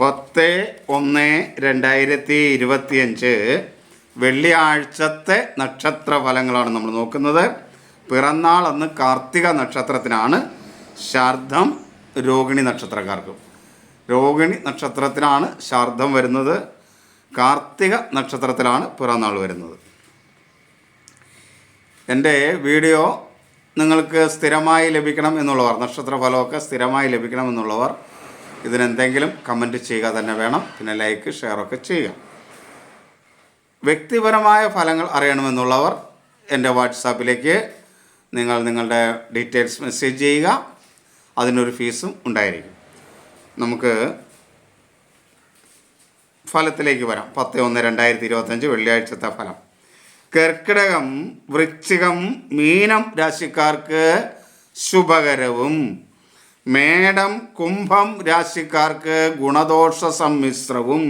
പത്ത് ഒന്ന് രണ്ടായിരത്തി ഇരുപത്തിയഞ്ച് വെള്ളിയാഴ്ചത്തെ നക്ഷത്ര ഫലങ്ങളാണ് നമ്മൾ നോക്കുന്നത്. പിറന്നാൾ അന്ന് കാർത്തിക നക്ഷത്രത്തിനാണ്. ശാർദ്ധം രോഹിണി നക്ഷത്രക്കാർക്ക്. രോഹിണി നക്ഷത്രത്തിനാണ് ശാർദ്ധം വരുന്നത്. കാർത്തിക നക്ഷത്രത്തിലാണ് പിറന്നാൾ വരുന്നത്. എന്റെ വീഡിയോ നിങ്ങൾക്ക് സ്ഥിരമായി ലഭിക്കണം എന്നുള്ളവർ നക്ഷത്ര ഫലമൊക്കെ സ്ഥിരമായി ലഭിക്കണം എന്നുള്ളവർ ഇതിനെന്തെങ്കിലും കമന്റ് ചെയ്യുക തന്നെ വേണം. പിന്നെ ലൈക്ക് ഷെയർ ഒക്കെ ചെയ്യുക. വ്യക്തിപരമായ ഫലങ്ങൾ അറിയണമെന്നുള്ളവർ എന്റെ വാട്സാപ്പിലേക്ക് നിങ്ങൾ നിങ്ങളുടെ ഡീറ്റെയിൽസ് മെസ്സേജ് ചെയ്യുക. അതിനൊരു ഫീസും ഉണ്ടായിരിക്കും. നമുക്ക് ഫലത്തിലേക്ക് വരാം. പത്ത് ഒന്ന് രണ്ടായിരത്തി ഇരുപത്തഞ്ച് വെള്ളിയാഴ്ചത്തെ ഫലം. കർക്കിടകം വൃശ്ചികം മീനം രാശിക്കാർക്ക് ശുഭകരവും. മേടം കുംഭം രാശിക്കാർക്ക് ഗുണദോഷ സമ്മിശ്രവും.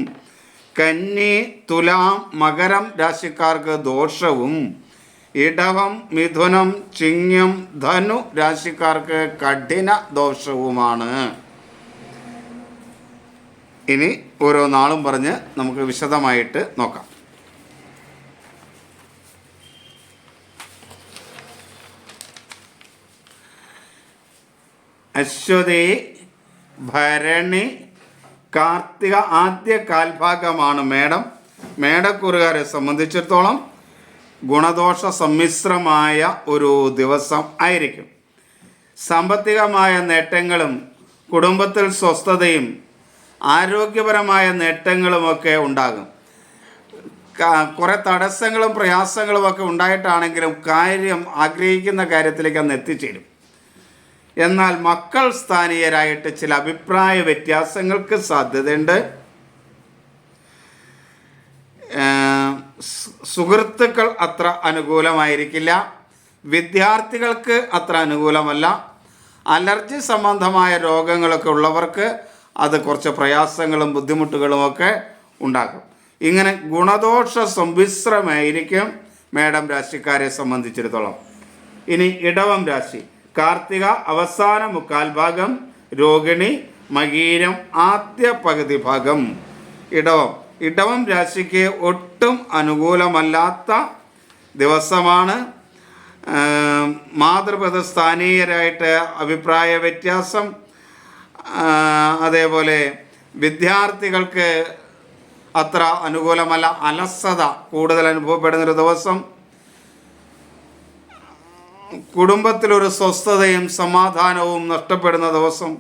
കന്നി തുലാം മകരം രാശിക്കാർക്ക് ദോഷവും. ഇടവം മിഥുനം ചിങ്ങം ധനു രാശിക്കാർക്ക് കഠിന ദോഷവുമാണ്. ഇനി ഓരോ നാളും പറഞ്ഞ് നമുക്ക് വിശദമായിട്ട് നോക്കാം. അശ്വതി ഭരണി കാർത്തിക ആദ്യ കാൽഭാഗമാണ് മേടം മേടക്കുറുകാരെ സംബന്ധിച്ചിടത്തോളം ഗുണദോഷ സമ്മിശ്രമായ ഒരു ദിവസം ആയിരിക്കും. സാമ്പത്തികമായ നേട്ടങ്ങളും കുടുംബത്തിൽ സ്വസ്ഥതയും ആരോഗ്യപരമായ നേട്ടങ്ങളുമൊക്കെ ഉണ്ടാകും. കുറേ തടസ്സങ്ങളും പ്രയാസങ്ങളും ഒക്കെ ഉണ്ടായിട്ടാണെങ്കിലും കാര്യം ആഗ്രഹിക്കുന്ന കാര്യത്തിലേക്ക് അന്ന് എത്തിച്ചേരും. എന്നാൽ മക്കൾ സ്ഥാനീയരായിട്ട് ചില അഭിപ്രായ വ്യത്യാസങ്ങൾക്ക് സാധ്യതയുണ്ട്. സുഹൃത്തുക്കൾ അത്ര അനുകൂലമായിരിക്കില്ല. വിദ്യാർത്ഥികൾക്ക് അത്ര അനുകൂലമല്ല. അലർജി സംബന്ധമായ രോഗങ്ങളൊക്കെ ഉള്ളവർക്ക് അത് കുറച്ച് പ്രയാസങ്ങളും ബുദ്ധിമുട്ടുകളും ഒക്കെ ഉണ്ടാക്കും. ഇങ്ങനെ ഗുണദോഷ സമ്മിശ്രമായിരിക്കും മേഡം രാശിക്കാരെ സംബന്ധിച്ചിടത്തോളം. ഇനി ഇടവം രാശി. കാർത്തിക അവസാന മുക്കാൽ ഭാഗം രോഹിണി മകീരം ആദ്യ പകുതി ഭാഗം. ഇടവം. ഇടവം രാശിക്ക് ഒട്ടും അനുകൂലമല്ലാത്ത ദിവസമാണ്. മാതൃപഥ സ്ഥാനീയരായിട്ട് അഭിപ്രായ വ്യത്യാസം. അതേപോലെ വിദ്യാർത്ഥികൾക്ക് അത്ര അനുകൂലമല്ല അലസത കൂടുതൽ അനുഭവപ്പെടുന്നൊരു ദിവസം. കുടുംബത്തിലൊരു സ്വസ്ഥതയും സമാധാനവും നഷ്ടപ്പെടുന്ന ദിവസം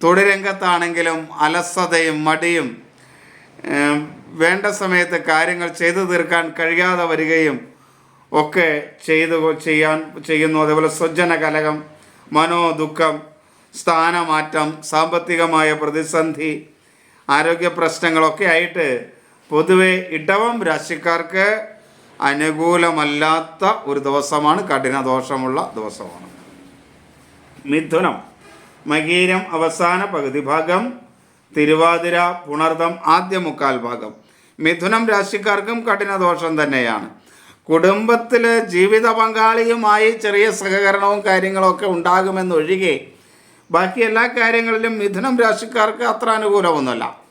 തൊഴിലംഗത്താണെങ്കിലും അലസതയും മടിയും വേണ്ട സമയത്ത് കാര്യങ്ങൾ ചെയ്തു തീർക്കാൻ കഴിയാതെ വരികയും ഒക്കെ ചെയ്തു ചെയ്യാൻ ചെയ്യുന്നു. അതേപോലെ സ്വജന കലകം മനോദുഃഖം സ്ഥാനമാറ്റം സാമ്പത്തികമായ പ്രതിസന്ധി ആരോഗ്യ പ്രശ്നങ്ങളൊക്കെ ആയിട്ട് പൊതുവെ ഇടവം രാശിക്കാർക്ക് അനുകൂലമല്ലാത്ത ഒരു ദിവസമാണ് കഠിന ദോഷമുള്ള ദിവസമാണ്. മിഥുനം. മകീരം അവസാന പകുതി ഭാഗം. തിരുവാതിര പുണർദം ആദ്യ മുക്കാൽ ഭാഗം. മിഥുനം രാശിക്കാർക്കും കഠിന ദോഷം തന്നെയാണ്. കുടുംബത്തിൽ ജീവിത പങ്കാളിയുമായി ചെറിയ സഹകരണവും കാര്യങ്ങളൊക്കെ ഉണ്ടാകുമെന്നൊഴികെ ബാക്കി എല്ലാ കാര്യങ്ങളിലും മിഥുനം രാശിക്കാർക്ക് അത്ര അനുകൂലമൊന്നുമല്ല.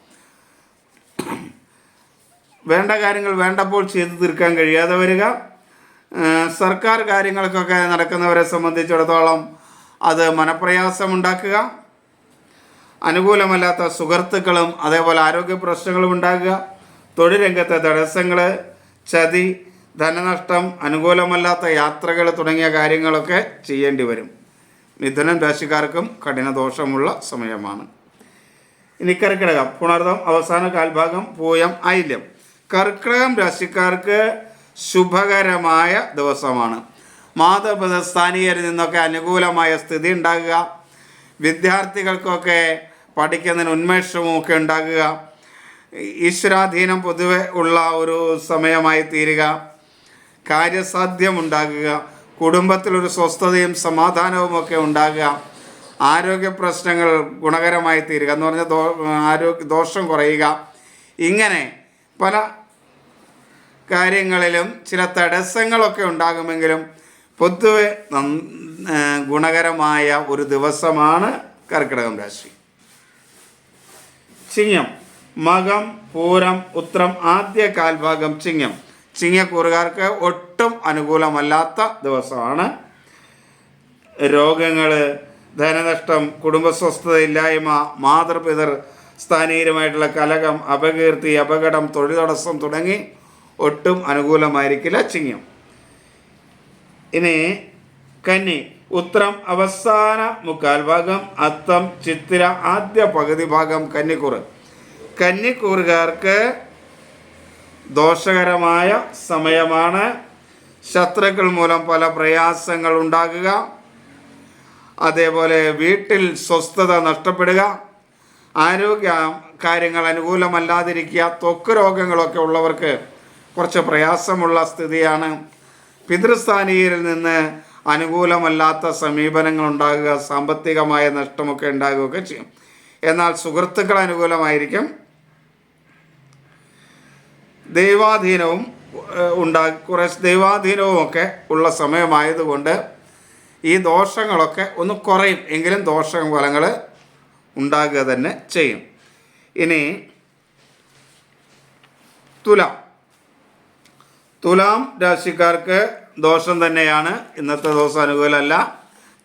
വേണ്ട കാര്യങ്ങൾ വേണ്ടപ്പോൾ ചെയ്തു തീർക്കാൻ കഴിയാതെ വരിക. സർക്കാർ കാര്യങ്ങൾക്കൊക്കെ നടക്കുന്നവരെ സംബന്ധിച്ചിടത്തോളം അത് മനപ്രയാസമുണ്ടാക്കുക. അനുകൂലമല്ലാത്ത സുഹൃത്തുക്കളും അതേപോലെ ആരോഗ്യ പ്രശ്നങ്ങളും ഉണ്ടാകുക. തൊഴിൽ രംഗത്തെ തടസ്സങ്ങൾ ചതി ധനനഷ്ടം അനുകൂലമല്ലാത്ത യാത്രകൾ തുടങ്ങിയ കാര്യങ്ങളൊക്കെ ചെയ്യേണ്ടി വരും. മിഥുനം രാശിക്കാർക്കും കഠിന ദോഷമുള്ള സമയമാണ്. ഇനി കർക്കിടകം പുണർദം അവസാന കാൽഭാഗം പൂയം ആയില്യം കർക്കിടകം രാശിക്കാർക്ക് ശുഭകരമായ ദിവസമാണ്. സ്ഥാനീയരിൽ നിന്നൊക്കെ അനുകൂലമായ സ്ഥിതി ഉണ്ടാകുക. വിദ്യാർത്ഥികൾക്കൊക്കെ പഠിക്കുന്നതിന് ഉന്മേഷവും ഒക്കെ ഉണ്ടാകുക. ഈശ്വരാധീനം പൊതുവെ ഉള്ള ഒരു സമയമായി തീരുക. കാര്യസാധ്യമുണ്ടാകുക. കുടുംബത്തിലൊരു സ്വസ്ഥതയും സമാധാനവും ഒക്കെ ഉണ്ടാകുക. ആരോഗ്യ പ്രശ്നങ്ങൾ ഗുണകരമായി തീരുക എന്ന് പറഞ്ഞാൽ ദോ ആരോഗ്യ ദോഷം കുറയുക. ഇങ്ങനെ പല കാര്യങ്ങളിലും ചില തടസ്സങ്ങളൊക്കെ ഉണ്ടാകുമെങ്കിലും പൊതുവെ ഗുണകരമായ ഒരു ദിവസമാണ് കർക്കിടകം രാശി. ചിങ്ങം മകം പൂരം ഉത്രം ആദ്യ കാൽഭാഗം ചിങ്ങം. ചിങ്ങക്കൂറുകാർക്ക് ഒട്ടും അനുകൂലമല്ലാത്ത ദിവസമാണ്. രോഗങ്ങൾ ധനനഷ്ടം കുടുംബസ്വസ്ഥതയില്ലായ്മ മാതൃപിതർ സ്ഥാനീയമായിട്ടുള്ള കലകം അപകീർത്തി അപകടം തൊഴിൽ തുടങ്ങി ഒട്ടും അനുകൂലമായിരിക്കില്ല ചിങ്ങം. ഇനി കന്നി ഉത്രം അവസാന മുക്കാൽ ഭാഗം അത്തം ചിത്തിര ആദ്യ പകുതി ഭാഗം കന്നിക്കൂറ്. കന്നിക്കൂറുകാർക്ക് ദോഷകരമായ സമയമാണ്. ശത്രുക്കൾ മൂലം പല പ്രയാസങ്ങൾ ഉണ്ടാകുക. അതേപോലെ വീട്ടിൽ സ്വസ്ഥത നഷ്ടപ്പെടുക. ആരോഗ്യ കാര്യങ്ങൾ അനുകൂലമല്ലാതിരിക്കുക ത്വക്ക് രോഗങ്ങളൊക്കെ ഉള്ളവർക്ക് കുറച്ച് പ്രയാസമുള്ള സ്ഥിതിയാണ്. പിതൃസ്ഥാനീയരിൽ നിന്ന് അനുകൂലമല്ലാത്ത സമീപനങ്ങൾ ഉണ്ടാകുക സാമ്പത്തികമായ നഷ്ടമൊക്കെ ഉണ്ടാകുകയൊക്കെ ചെയ്യും. എന്നാൽ സുഹൃത്തുക്കൾ അനുകൂലമായിരിക്കും. ദൈവാധീനവും ഉണ്ടാ കുറേ ദൈവാധീനവും ഒക്കെ ഉള്ള സമയമായതുകൊണ്ട് ഈ ദോഷങ്ങളൊക്കെ ഒന്ന് കുറയും. എങ്കിലും ദോഷ ഫലങ്ങൾ ഉണ്ടാകുക തന്നെ ചെയ്യും. ഇനി തുലാം. തുലാം രാശിക്കാർക്ക് ദോഷം തന്നെയാണ്. ഇന്നത്തെ ദിവസം അനുകൂലമല്ല.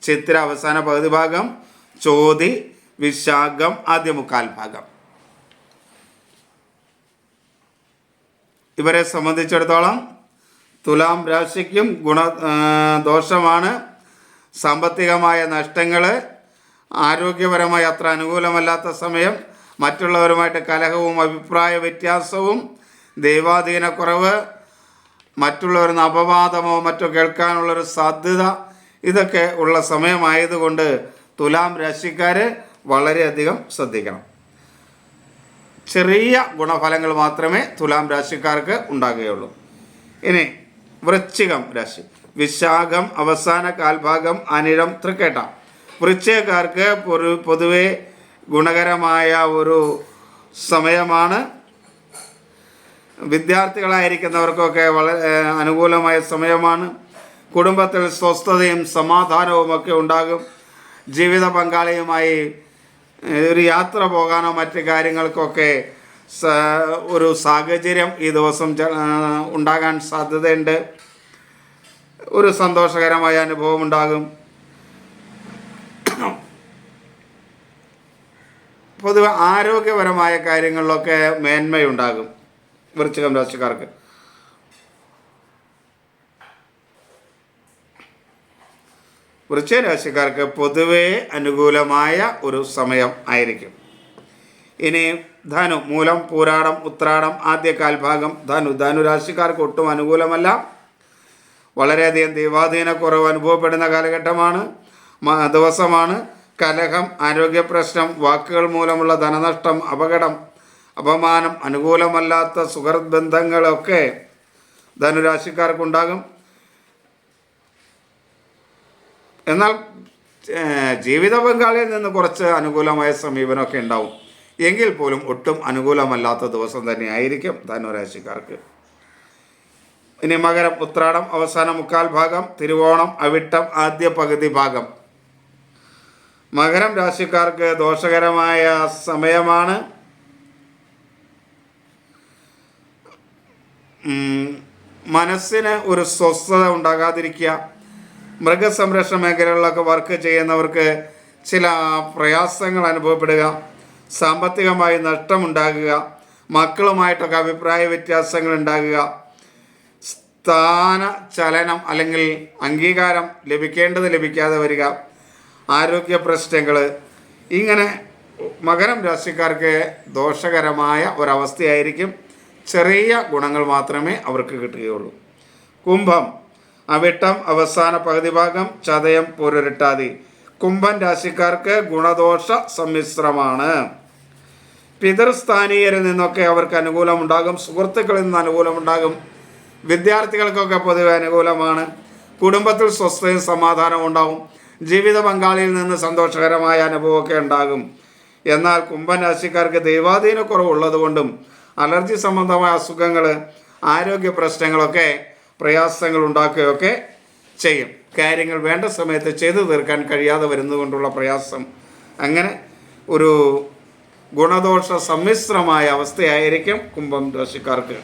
ചിത്ര അവസാന പകുതി ഭാഗം ചോതി വിശാഖം ആദ്യ മുക്കാൽ ഭാഗം. ഇവരെ സംബന്ധിച്ചിടത്തോളം തുലാം രാശിക്കും ഗുണ ദോഷമാണ്. സാമ്പത്തികമായ നഷ്ടങ്ങൾ ആരോഗ്യപരമായി അത്ര അനുകൂലമല്ലാത്ത സമയം മറ്റുള്ളവരുമായിട്ട് കലഹവും അഭിപ്രായ വ്യത്യാസവും ദൈവാധീനക്കുറവ് മറ്റുള്ളവരിൽ അപവാദമോ മറ്റോ കേൾക്കാനുള്ളൊരു സാധ്യത ഇതൊക്കെ ഉള്ള സമയമായതുകൊണ്ട് തുലാം രാശിക്കാർ വളരെയധികം ശ്രദ്ധിക്കണം. ചെറിയ ഗുണഫലങ്ങൾ മാത്രമേ തുലാം രാശിക്കാർക്ക് ഉണ്ടാകുകയുള്ളൂ. ഇനി വൃശ്ചികം രാശി. വിശാഖം അവസാന കാൽഭാഗം അനിഴം തൃക്കേട്ട. വൃശ്ചികക്കാർക്ക് പൊതുവെ ഗുണകരമായ ഒരു സമയമാണ് വിദ്യാർത്ഥികളായിരിക്കുന്നവർക്കൊക്കെ വളരെ അനുകൂലമായ സമയമാണ്. കുടുംബത്തിൽ സ്വസ്ഥതയും സമാധാനവും ഒക്കെ ഉണ്ടാകും. ജീവിത പങ്കാളിയുമായി ഒരു യാത്ര പോകാനോ മറ്റ് കാര്യങ്ങൾക്കൊക്കെ ഒരു സാഹചര്യം ഈ ദിവസം ഉണ്ടാകാൻ സാധ്യതയുണ്ട്. ഒരു സന്തോഷകരമായ അനുഭവം ഉണ്ടാകും. പൊതുവെ ആരോഗ്യപരമായ കാര്യങ്ങളിലൊക്കെ മേന്മയുണ്ടാകും. വൃശ്ചികം രാശിക്കാർക്ക് വൃശ്ചിക രാശിക്കാർക്ക് പൊതുവേ അനുകൂലമായ ഒരു സമയം ആയിരിക്കും. ഇനി ധനു മൂലം പൂരാടം ഉത്രാടം ആദ്യ കാൽഭാഗം ധനു ധനു രാശിക്കാർക്ക് ഒട്ടും അനുകൂലമല്ല. വളരെയധികം ദൈവാധീനക്കുറവ് അനുഭവപ്പെടുന്ന കാലഘട്ടമാണ് ദിവസമാണ്. കലഹം ആരോഗ്യ പ്രശ്നം വാക്കുകൾ മൂലമുള്ള ധനനഷ്ടം അപകടം അപമാനം അനുകൂലമല്ലാത്ത സുഹൃത് ബന്ധങ്ങളൊക്കെ ധനുരാശിക്കാർക്കുണ്ടാകും. എന്നാൽ ജീവിത പങ്കാളിയിൽ നിന്ന് കുറച്ച് അനുകൂലമായ സമീപനമൊക്കെ ഉണ്ടാവും. എങ്കിൽ പോലും ഒട്ടും അനുകൂലമല്ലാത്ത ദിവസം തന്നെയായിരിക്കും ധനുരാശിക്കാർക്ക്. ഇനി മകരം ഉത്രാടം അവസാന മുക്കാൽ ഭാഗം തിരുവോണം അവിട്ടം ആദ്യ പകുതി ഭാഗം. മകരം രാശിക്കാർക്ക് ദോഷകരമായ സമയമാണ്. മനസ്സിന് ഒരു സ്വസ്ഥത ഉണ്ടാകാതിരിക്കുക മൃഗസംരക്ഷണ മേഖലകളിലൊക്കെ വർക്ക് ചെയ്യുന്നവർക്ക് ചില പ്രയാസങ്ങൾ അനുഭവപ്പെടുക സാമ്പത്തികമായി നഷ്ടമുണ്ടാകുക മക്കളുമായിട്ടൊക്കെ അഭിപ്രായ വ്യത്യാസങ്ങൾ ഉണ്ടാകുക സ്ഥാന ചലനം അല്ലെങ്കിൽ അംഗീകാരം ലഭിക്കേണ്ടത് ലഭിക്കാതെ വരിക ആരോഗ്യ പ്രശ്നങ്ങൾ ഇങ്ങനെ മകരം രാശിക്കാർക്ക് ദോഷകരമായ ഒരവസ്ഥയായിരിക്കും. ചെറിയ ഗുണങ്ങൾ മാത്രമേ അവർക്ക് കിട്ടുകയുള്ളൂ. കുംഭം അവിട്ടം അവസാന പകുതി ഭാഗം ചതയം പൊരുരട്ടാതി. കുംഭൻ രാശിക്കാർക്ക് ഗുണദോഷ സമ്മിശ്രമാണ്. പിതൃസ്ഥാനീയരിൽ നിന്നൊക്കെ അവർക്ക് അനുകൂലമുണ്ടാകും സുഹൃത്തുക്കളിൽ നിന്ന് അനുകൂലമുണ്ടാകും വിദ്യാർത്ഥികൾക്കൊക്കെ പൊതുവെ അനുകൂലമാണ്. കുടുംബത്തിൽ സ്വസ്ഥയും സമാധാനവും ഉണ്ടാകും ജീവിത പങ്കാളിയിൽ നിന്ന് സന്തോഷകരമായ അനുഭവമൊക്കെ ഉണ്ടാകും. എന്നാൽ കുംഭൻ രാശിക്കാർക്ക് ദൈവാധീനക്കുറവുള്ളത് കൊണ്ടും അലർജി സംബന്ധമായ അസുഖങ്ങൾ ആരോഗ്യ പ്രശ്നങ്ങളൊക്കെ പ്രയാസങ്ങൾ ഉണ്ടാക്കുകയൊക്കെ ചെയ്യും. കാര്യങ്ങൾ വേണ്ട സമയത്ത് ചെയ്തു തീർക്കാൻ കഴിയാതെ വരുന്നതുകൊണ്ടുള്ള പ്രയാസം. അങ്ങനെ ഒരു ഗുണദോഷ സമ്മിശ്രമായ അവസ്ഥയായിരിക്കും കുംഭം രാശിക്കാർക്ക്.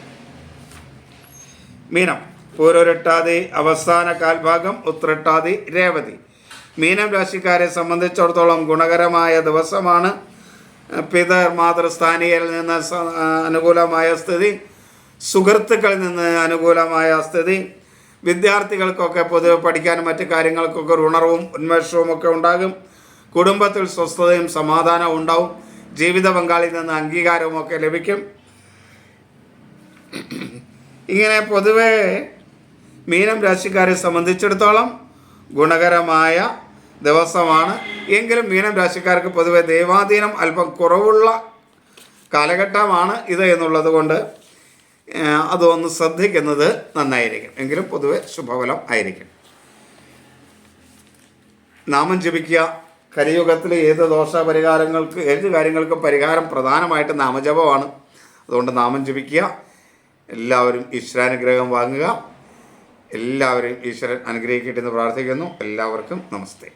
മീനം പൂരൊരട്ടാതി അവസാന കാൽഭാഗം ഉത്രട്ടാതി രേവതി. മീനം രാശിക്കാരെ സംബന്ധിച്ചിടത്തോളം ഗുണകരമായ ദിവസമാണ് പിതർ മാതൃസ്ഥാനീയൽ നിന്ന് അനുകൂലമായ സ്ഥിതി സുഹൃത്തുക്കളിൽ നിന്ന് അനുകൂലമായ സ്ഥിതി വിദ്യാർത്ഥികൾക്കൊക്കെ പൊതുവെ പഠിക്കാനും മറ്റു കാര്യങ്ങൾക്കൊക്കെ ഒരു ഉണർവും ഉന്മേഷവും ഒക്കെ ഉണ്ടാകും. കുടുംബത്തിൽ സ്വസ്ഥതയും സമാധാനവും ഉണ്ടാവും. ജീവിത പങ്കാളിയിൽ നിന്ന് അംഗീകാരവും ഒക്കെ ലഭിക്കും. ഇങ്ങനെ പൊതുവേ മീനം രാശിക്കാരെ സംബന്ധിച്ചിടത്തോളം ഗുണകരമായ ദിവസമാണ്. എങ്കിലും മീനം രാശിക്കാർക്ക് പൊതുവെ ദൈവാധീനം അല്പം കുറവുള്ള കാലഘട്ടമാണ് ഇത് എന്നുള്ളത് കൊണ്ട് അതൊന്ന് ശ്രദ്ധിക്കുന്നത് നന്നായിരിക്കും. എങ്കിലും പൊതുവെ ശുഭഫലം ആയിരിക്കും. നാമം ജപിക്കുക. കലിയുഗത്തിൽ ഏത് ദോഷ പരിഹാരങ്ങൾക്ക് ഏത് കാര്യങ്ങൾക്കും പരിഹാരം പ്രധാനമായിട്ട് നാമജപമാണ്. അതുകൊണ്ട് നാമം ജപിക്കുക. എല്ലാവരും ഈശ്വരാനുഗ്രഹം വാങ്ങുക. എല്ലാവരും ഈശ്വരൻ അനുഗ്രഹിക്കട്ടെ എന്ന് പ്രാർത്ഥിക്കുന്നു. എല്ലാവർക്കും നമസ്തേ.